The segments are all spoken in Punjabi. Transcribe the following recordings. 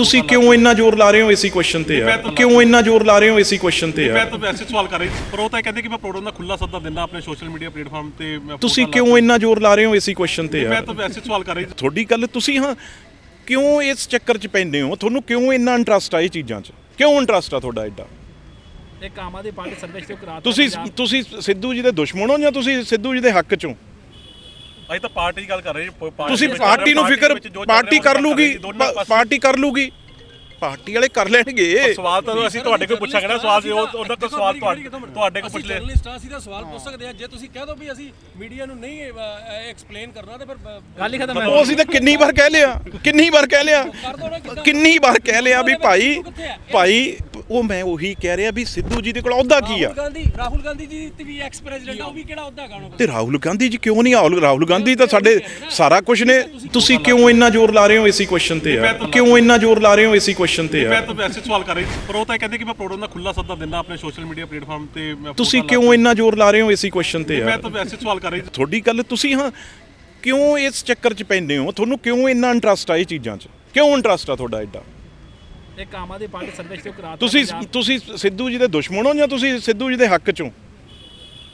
ਤੁਸੀਂ ਕਿਉਂ ਇੰਨਾ ਜ਼ੋਰ ਲਾ ਰਹੇ ਹੋ ਇਸੇ ਕੁਐਸਚਨ ਤੇ ਮੈਂ ਯਾਰ ਤਾਂ- ਕਿਉਂ ਇੰਨਾ ਜ਼ੋਰ ਲਾ ਰਹੇ ਹੋ ਇਸੇ ਕੁਐਸਚਨ ਤੇ ਮੈਂ ਯਾਰ ਤਾਂ ਵੈਸੇ ਸਵਾਲ ਕਰ ਰਹੀ। ਪਰ ਉਹ ਤਾਂ ਇਹ ਕਹਿੰਦੇ ਕਿ ਮੈਂ ਪ੍ਰੋਗਰਾਮ ਦਾ ਖੁੱਲਾ ਸੱਦਾ ਦਿੰਦਾ ਆਪਣੇ ਸੋਸ਼ਲ ਮੀਡੀਆ ਪਲੇਟਫਾਰਮ ਤੇ ਮੈਂ ਤੁਸੀਂ ਕਿਉਂ ਇੰਨਾ ਜ਼ੋਰ ਲਾ ਰਹੇ ਹੋ ਇਸੇ ਕੁਐਸਚਨ ਤੇ ਕੇ- ਮੈਂ ਯਾਰ ਤਾਂ ਵੈਸੇ ਸਵਾਲ ਕਰ ਰਹੀ। ਤੁਹਾਡੀ ਗੱਲ ਤੁਸੀਂ ਹਾਂ ਕਿਉਂ ਇਸ ਚੱਕਰ 'ਚ ਪੈਂਦੇ ਹੋ? ਤੁਹਾਨੂੰ ਕਿਉਂ ਇੰਨਾ ਇੰਟਰਸਟ ਆ ਇਹ ਚੀਜ਼ਾਂ 'ਚ? ਕਿਉਂ ਇੰਟਰਸਟ ਆ ਤੁਹਾਡਾ ਐਡਾ ਇੱਕ ਆਮ ਆਦਮੀ ਪਾਰਟੀ ਸਰਵੇ ਤੋਂ ਕਰਾ ਤੁਸੀਂ ਤੁਸੀਂ ਸਿੱਧੂ ਜੀ ਦੇ ਦੁਸ਼ਮਣ ਹੋ ਜਾਂ ਤੁਸੀਂ ਸਿੱਧੂ ਜੀ ਦੇ ਹੱਕ 'ਚੋਂ? ਅਸੀਂ ਤਾਂ ਪਾਰਟੀ ਦੀ ਗੱਲ ਕਰ ਰਹੇ ਜੀ, ਤੁਸੀਂ ਪਾਰਟੀ ਨੂੰ ਫਿਕਰ ਪਾਰਟੀ ਕਰ ਲੂਗੀ ਪਾਰਟੀ ਕਰ ਲੂਗੀ। ਪਾਰਟੀ ਵਾਲੇ ਕਰ ਲੈਣਗੇ। ਸਵਾਲ ਤਾਂ ਅਸੀਂ ਤੁਹਾਡੇ ਕੋਲ ਪੁੱਛਾਂਗੇ ਨਾ ਸਵਾਲ ਜੀ ਉਹ ਉਹਨਾਂ ਤੋਂ ਸਵਾਲ ਤੁਹਾਡੇ ਤੁਹਾਡੇ ਕੋਲ ਪੁੱਛ ਲਿਆ। ਜਰਨਲਿਸਟ ਆ ਅਸੀਂ ਤਾਂ ਸਵਾਲ ਪੁੱਛ ਸਕਦੇ ਆ ਜੇ ਤੁਸੀਂ ਕਹਿ ਦੋ ਵੀ ਅਸੀਂ ਮੀਡੀਆ ਨੂੰ ਨਹੀਂ ਐਕਸਪਲੇਨ ਕਰਨਾ ਤੇ ਫਿਰ ਗੱਲ ਹੀ ਖਤਮ ਹੈ। ਉਹ ਅਸੀਂ ਤਾਂ ਕਿੰਨੀ ਵਾਰ ਕਹਿ ਲਿਆ ਕਿੰਨੀ ਵਾਰ ਕਹਿ ਲਿਆ ਕਿੰਨੀ ਵਾਰ ਕਹਿ ਲਿਆ ਵੀ ਭਾਈ? ਭਾਈ ਉਹ ਮੈਂ ਉਹੀ ਕਹਿ ਰਿਹਾ ਵੀ ਸਿੱਧੂ ਜੀ ਦੇ ਕੋਲ ਅਹੁਦਾ ਕੀ ਆ? ਰਾਹੁਲ ਗਾਂਧੀ ਰਾਹੁਲ ਗਾਂਧੀ ਜੀ ਤੇ ਵੀ ਐਕਸ ਪ੍ਰੈਜ਼ੀਡੈਂਟ ਆ ਉਹ ਵੀ ਕਿਹੜਾ ਅਹੁਦਾ ਗਾਣੋ ਤੇ ਰਾਹੁਲ ਗਾਂਧੀ ਜੀ ਕਿਉਂ ਨਹੀਂ ਰਾਹੁਲ ਰਾਹੁਲ ਗਾਂਧੀ ਤਾਂ ਸਾਡੇ ਸਾਰਾ ਕੁਝ ਨੇ। ਤੁਸੀਂ ਕਿਉਂ ਇੰਨਾ ਜ਼ੋਰ ਲਾ ਰਹੇ ਹੋ ਇਸੇ ਕੁਐਸਚਨ ਤੇ ਯਾਰ? ਕਿਉਂ ਇੰਨਾ ਜ਼ੋਰ ਲਾ ਰਹੇ ਹੋ ਇਸੇ ਕੁਐਸਚਨ ਤੇ ਮੈਂ ਯਾਰ? ਤਾਂ ਵੈਸੇ ਸਵਾਲ ਕਰ ਰਹੀ ਸੀ, ਪਰ ਉਹ ਤਾਂ ਇਹ ਕਹਿੰਦੇ ਕਿ ਮੈਂ ਪ੍ਰੋਗਰਾਮ ਦਾ ਖੁੱਲਾ ਸੱਦਾ ਦਿੰਦਾ ਆਪਣੇ ਸੋਸ਼ਲ ਮੀਡੀਆ ਪਲੇਟਫਾਰਮ ਤੇ ਮੈਂ ਤੁਸੀਂ ਕਿਉਂ ਇੰਨਾ ਜ਼ੋਰ ਲਾ ਰਹੇ ਹੋ ਇਸੇ ਕੁਐਸਚਨ ਤੇ ਕੇ- ਮੈਂ ਯਾਰ? ਤਾਂ ਵੈਸੇ ਸਵਾਲ ਕਰ ਰਹੀ ਸੀ। ਤੁਹਾਡੀ ਗੱਲ ਤੁਸੀਂ ਹਾਂ ਕਿਉਂ ਇਸ ਚੱਕਰ 'ਚ ਪੈਂਦੇ ਹੋ? ਤੁਹਾਨੂੰ ਕਿਉਂ ਇੰਨਾ ਇੰਟਰਸਟ ਆ ਇਹ ਚੀਜ਼ਾਂ 'ਚ? ਕਿਉਂ ਇੰਟਰਸਟ ਆ ਤੁਹਾਡਾ ਐਡਾ ਇੱਕ ਆਮ ਆਦਮੀ ਪਾਰਟੀ ਸਰਵੇ ਤੋਂ ਕਰਾ ਤੁਸੀਂ ਤੁਸੀਂ ਸਿੱਧੂ ਜੀ ਦੇ ਦੁਸ਼ਮਣ ਹੋ ਜਾਂ ਤੁਸੀਂ ਸਿੱਧੂ ਜੀ ਦੇ ਹੱਕ 'ਚੋਂ?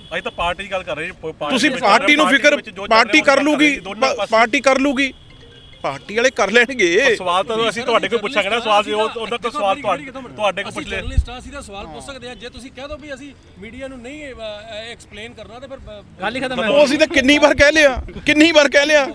ਅਸੀਂ ਤਾਂ ਪਾਰਟੀ ਦੀ ਗੱਲ ਕਰ ਰਹੇ ਪਾਰਟੀ ਤੁਸੀਂ ਪਾਰਟੀ ਨੂੰ ਫਿਕਰ ਪਾਰਟੀ ਕਰ ਲੂਗੀ ਪਾਰਟੀ ਕਰ ਲੂਗੀ। ਪਾਰਟੀ ਵਾਲੇ ਕਰ ਲੈਣਗੇ। ਸਵਾਲ ਤਾਂ ਅਸੀਂ ਤੁਹਾਡੇ ਕੋਲ ਪੁੱਛਾਂਗੇ ਨਾ ਸਵਾਲ ਜੀ ਉਹ ਉਹਨਾਂ ਤੋਂ ਸਵਾਲ ਤੁਹਾਡੇ ਤੁਹਾਡੇ ਕੋਲ ਪੁੱਛ ਲਿਆ। ਜਰਨਲਿਸਟ ਆ ਤਾਂ ਸਵਾਲ ਪੁੱਛ ਸਕਦੇ ਆ ਜੇ ਤੁਸੀਂ ਕਹਿ ਦੋ ਵੀ ਅਸੀਂ ਮੀਡੀਆ ਨੂੰ ਨਹੀਂ ਐਕਸਪਲੇਨ ਕਰਨਾ ਤੇ ਫਿਰ ਗੱਲ ਹੀ ਖਤਮ ਹੈ। ਉਹ ਅਸੀਂ ਤਾਂ ਕਿੰਨੀ ਵਾਰ ਕਹਿ ਲਿਆ ਕਿੰਨੀ ਵਾਰ ਕਹਿ ਲਿਆ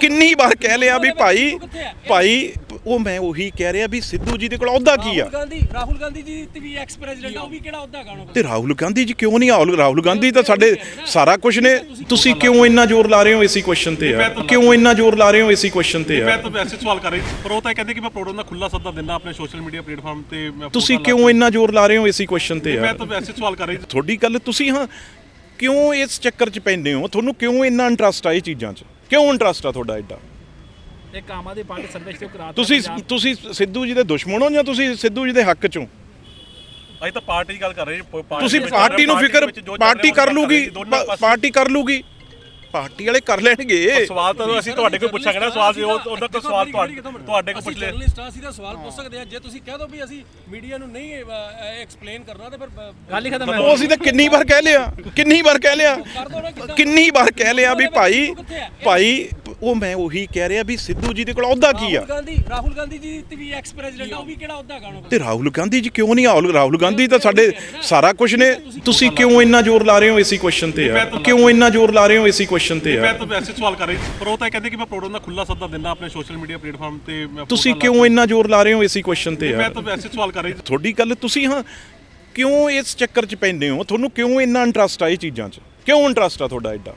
ਕਿੰਨੀ ਵਾਰ ਕਹਿ ਲਿਆ ਵੀ ਭਾਈ ਹੈ? ਭਾਈ ਉਹ ਮੈਂ ਉਹੀ ਕਹਿ ਰਿਹਾ ਵੀ ਸਿੱਧੂ ਜੀ ਦੇ ਕੋਲ ਅਹੁਦਾ ਕੀ ਆ? ਰਾਹੁਲ ਗਾਂਧੀ ਰਾਹੁਲ ਗਾਂਧੀ ਜੀ ਤੇ ਵੀ ਐਕਸ ਪ੍ਰੈਜ਼ੀਡੈਂਟ ਆ ਉਹ ਵੀ ਕਿਹੜਾ ਅਹੁਦਾ ਗਾਣੋ ਤੇ ਰਾਹੁਲ ਗਾਂਧੀ ਜੀ ਕਿਉਂ ਨਹੀਂ ਰਾਹੁਲ ਰਾਹੁਲ ਗਾਂਧੀ ਤਾਂ ਸਾਡੇ ਸਾਰਾ ਕੁਝ ਨੇ। ਤੁਸੀਂ ਕਿਉਂ ਇੰਨਾ ਜ਼ੋਰ ਲਾ ਰਹੇ ਹੋ ਇਸੇ ਕੁਐਸਚਨ ਤੇ ਯਾਰ? ਕਿਉਂ ਇੰਨਾ ਜ਼ੋਰ ਲਾ ਰਹੇ ਹੋ ਇਸੇ ਕੁਐਸਚਨ ਤੇ ਮੈਂ ਯਾਰ? ਤਾਂ ਵੈਸੇ ਸਵਾਲ ਕਰ ਰਹੀ ਪਰ ਉਹ ਤਾਂ ਕਹਿੰਦੇ ਕਿ ਮੈਂ ਪ੍ਰੋਗਰਾਮ ਦਾ ਖੁੱਲਾ ਸੱਦਾ ਦਿੰਦਾ ਆਪਣੇ ਸੋਸ਼ਲ ਮੀਡੀਆ ਪਲੇਟਫਾਰਮ ਤੇ ਮੈਂ ਤੁਸੀਂ ਕਿਉਂ ਇੰਨਾ ਜ਼ੋਰ ਲਾ ਰਹੇ ਹੋ ਇਸੇ ਕੁਐਸਚਨ ਤੇ ਕੇ- ਮੈਂ ਤਾਂ ਵੈਸੇ ਸਵਾਲ ਕਰ ਰਹੀ। ਤੁਹਾਡੀ ਗੱਲ ਤੁਸੀਂ ਹਾਂ ਕਿਉਂ ਇਸ ਚੱਕਰ 'ਚ ਪੈਂਦੇ ਹੋ? ਤੁਹਾਨੂੰ ਕਿਉਂ ਇੰਨਾ ਇੰਟਰਸਟ ਆ ਇਹ ਚੀਜ਼ਾਂ 'ਚ? ਕਿਉਂ ਇੰਟਰਸਟ ਆ ਤੁਹਾਡਾ ਐਡਾ ਇੱਕ ਆਮ ਆਦਮੀ ਪਾਰਟੀ ਸਰਵੇ ਤੋਂ ਕਰਾ ਤੁਸੀਂ ਤੁਸੀਂ ਸਿੱਧੂ ਜੀ ਦੇ ਦੁਸ਼ਮਣ ਹੋ ਜਾਂ ਤੁਸੀਂ ਸਿੱਧੂ ਜੀ ਦੇ ਹੱਕ 'ਚੋਂ? ਅਸੀਂ ਤਾਂ ਪਾਰਟੀ ਦੀ ਗੱਲ ਕਰ ਰਹੇ ਤੁਸੀਂ ਪਾਰਟੀ ਨੂੰ ਫਿਕਰ ਪਾਰਟੀ ਕਰ ਲੂਗੀ ਪਾਰਟੀ ਕਰ ਲੂਗੀ। ਪਾਰਟੀ ਵਾਲੇ ਕਰ ਲੈਣਗੇ। ਸਵਾਲ ਤਾਂ ਅਸੀਂ ਤੁਹਾਡੇ ਕੋਲ ਪੁੱਛਾਂਗੇ ਨਾ ਸਵਾਲ ਜੀ ਉਹ ਉਹਨਾਂ ਤੋਂ ਸਵਾਲ ਤੁਹਾਡੇ ਤੁਹਾਡੇ ਕੋਲ ਪੁੱਛ ਲਿਆ। ਜਰਨਲਿਸਟ ਆ ਤਾਂ ਸਵਾਲ ਪੁੱਛ ਸਕਦੇ ਆ ਜੇ ਤੁਸੀਂ ਕਹਿ ਦੋ ਵੀ ਅਸੀਂ ਮੀਡੀਆ ਨੂੰ ਨਹੀਂ ਐਕਸਪਲੇਨ ਕਰਨਾ ਤੇ ਫਿਰ ਗੱਲ ਹੀ ਖਤਮ ਹੈ। ਉਹ ਅਸੀਂ ਤਾਂ ਕਿੰਨੀ ਵਾਰ ਕਹਿ ਲਿਆ ਕਿੰਨੀ ਵਾਰ ਕਹਿ ਲਿਆ ਕਿੰਨੀ ਵਾਰ ਕਹਿ ਲਿਆ ਵੀ ਭਾਈ? ਭਾਈ ਉਹ ਮੈਂ ਉਹੀ ਕਹਿ ਰਿਹਾ ਵੀ ਸਿੱਧੂ ਜੀ ਦੇ ਕੋਲ ਅਹੁਦਾ ਕੀ ਆ? ਰਾਹੁਲ ਗਾਂਧੀ ਰਾਹੁਲ ਗਾਂਧੀ ਜੀ ਤੇ ਵੀ ਐਕਸ ਪ੍ਰੈਜ਼ੀਡੈਂਟ ਆ ਉਹ ਵੀ ਕਿਹੜਾ ਅਹੁਦਾ ਗਾਣੋ ਤੇ ਰਾਹੁਲ ਗਾਂਧੀ ਜੀ ਕਿਉਂ ਨਹੀਂ ਰਾਹੁਲ ਰਾਹੁਲ ਗਾਂਧੀ ਤਾਂ ਸਾਡੇ ਸਾਰਾ ਕੁਝ ਨੇ। ਤੁਸੀਂ ਕਿਉਂ ਇੰਨਾ ਜ਼ੋਰ ਲਾ ਰਹੇ ਹੋ ਇਸੇ ਕੁਐਸਚਨ ਤੇ ਯਾਰ? ਕਿਉਂ ਇੰਨਾ ਜ਼ੋਰ ਲਾ ਰਹੇ ਹੋ ਇਸੇ ਕੁਐਸਚਨ ਤੇ ਮੈਂ ਯਾਰ? ਤਾਂ ਵੈਸੇ ਸਵਾਲ ਕਰ ਰਹੀ ਪਰ ਉਹ ਤਾਂ ਕਹਿੰਦੇ ਕਿ ਮੈਂ ਪ੍ਰੋਗਰਾਮ ਦਾ ਖੁੱਲਾ ਸੱਦਾ ਦਿੰਦਾ ਆਪਣੇ ਸੋਸ਼ਲ ਮੀਡੀਆ ਪਲੇਟਫਾਰਮ ਤੇ ਮੈਂ ਤੁਸੀਂ ਕਿਉਂ ਇੰਨਾ ਜ਼ੋਰ ਲਾ ਰਹੇ ਹੋ ਇਸੇ ਕੁਐਸਚਨ ਤੇ ਕੇ- ਮੈਂ ਤਾਂ ਵੈਸੇ ਸਵਾਲ ਕਰ ਰਹੀ। ਤੁਹਾਡੀ ਗੱਲ ਤੁਸੀਂ ਹਾਂ ਕਿਉਂ ਇਸ ਚੱਕਰ 'ਚ ਪੈਂਦੇ ਹੋ? ਤੁਹਾਨੂੰ ਕਿਉਂ ਇੰਨਾ ਇੰਟਰਸਟ ਆ ਇਹ ਚੀਜ਼ਾਂ 'ਚ? ਕਿਉਂ ਇੰਟਰਸਟ ਆ ਤੁਹਾਡਾ ਐਡਾ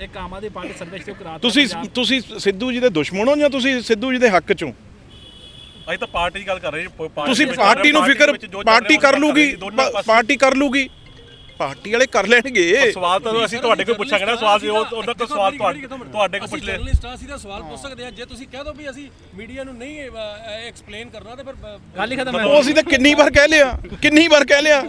ਇੱਕ ਆਮ ਆਦਮੀ ਪਾਰਟੀ ਸਰਵੇ ਤੋਂ ਕਰਾ ਤੁਸੀਂ ਤੁਸੀਂ ਸਿੱਧੂ ਜੀ ਦੇ ਦੁਸ਼ਮਣ ਹੋ ਜਾਂ ਤੁਸੀਂ ਸਿੱਧੂ ਜੀ ਦੇ ਹੱਕ 'ਚੋਂ? ਅਸੀਂ ਤਾਂ ਪਾਰਟੀ ਦੀ ਗੱਲ ਕਰ ਰਹੇ ਪ- ਤੁਸੀਂ ਪਾਰਟੀ ਨੂੰ ਫਿਕਰ ਪਾਰਟੀ ਕਰ ਲੂਗੀ ਪਾਰਟੀ ਕਰ ਲੂਗੀ। ਪਾਰਟੀ ਵਾਲੇ ਕਰ ਲੈਣਗੇ। ਸਵਾਲ ਤਾਂ ਅਸੀਂ ਤੁਹਾਡੇ ਕੋਲ ਪੁੱਛਾਂਗੇ ਨਾ ਸਵਾਲ ਜੀ ਉਹ ਉਹਨਾਂ ਤੋਂ ਸਵਾਲ ਤੁਹਾਡੇ ਤੁਹਾਡੇ ਕੋਲ ਪੁੱਛ ਲਿਆ। ਜਰਨਲਿਸਟ ਆ ਅਸੀਂ ਤਾਂ ਸਵਾਲ ਪੁੱਛ ਸਕਦੇ ਆ ਜੇ ਤੁਸੀਂ ਕਹਿ ਦੋ ਵੀ ਅਸੀਂ ਮੀਡੀਆ ਨੂੰ ਨਹੀਂ ਐਕਸਪਲੇਨ ਕਰਨਾ ਤੇ ਫਿਰ ਗੱਲ ਹੀ ਖਤਮ ਹੈ ਉਹ ਅਸੀਂ ਤਾਂ ਕਿੰਨੀ ਵਾਰ ਕਹਿ ਲਿਆ ਕਿੰਨੀ ਵਾਰ ਕਹਿ ਲਿਆ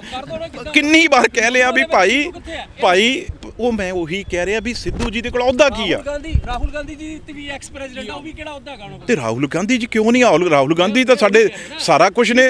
ਕਿੰਨੀ ਵਾਰ ਕਹਿ ਲਿਆ ਵੀ ਭਾਈ ਹੈ? ਭਾਈ ਉਹ ਮੈਂ ਉਹੀ ਕਹਿ ਰਿਹਾ ਵੀ ਸਿੱਧੂ ਜੀ ਦੇ ਕੋਲ ਅਹੁਦਾ ਕੀ ਆ? ਰਾਹੁਲ ਗਾਂਧੀ ਰਾਹੁਲ ਗਾਂਧੀ ਜੀ ਤੇ ਵੀ ਐਕਸ ਪ੍ਰੈਜ਼ੀਡੈਂਟ ਆ ਉਹ ਵੀ ਕਿਹੜਾ ਅਹੁਦਾ ਗਾਣੋ? ਤੇ ਰਾਹੁਲ ਗਾਂਧੀ ਜੀ ਕਿਉਂ ਨਹੀਂ ਰਾਹੁਲ ਰਾਹੁਲ ਗਾਂਧੀ ਤਾਂ ਸਾਡੇ ਸਾਰਾ ਕੁਝ ਨੇ।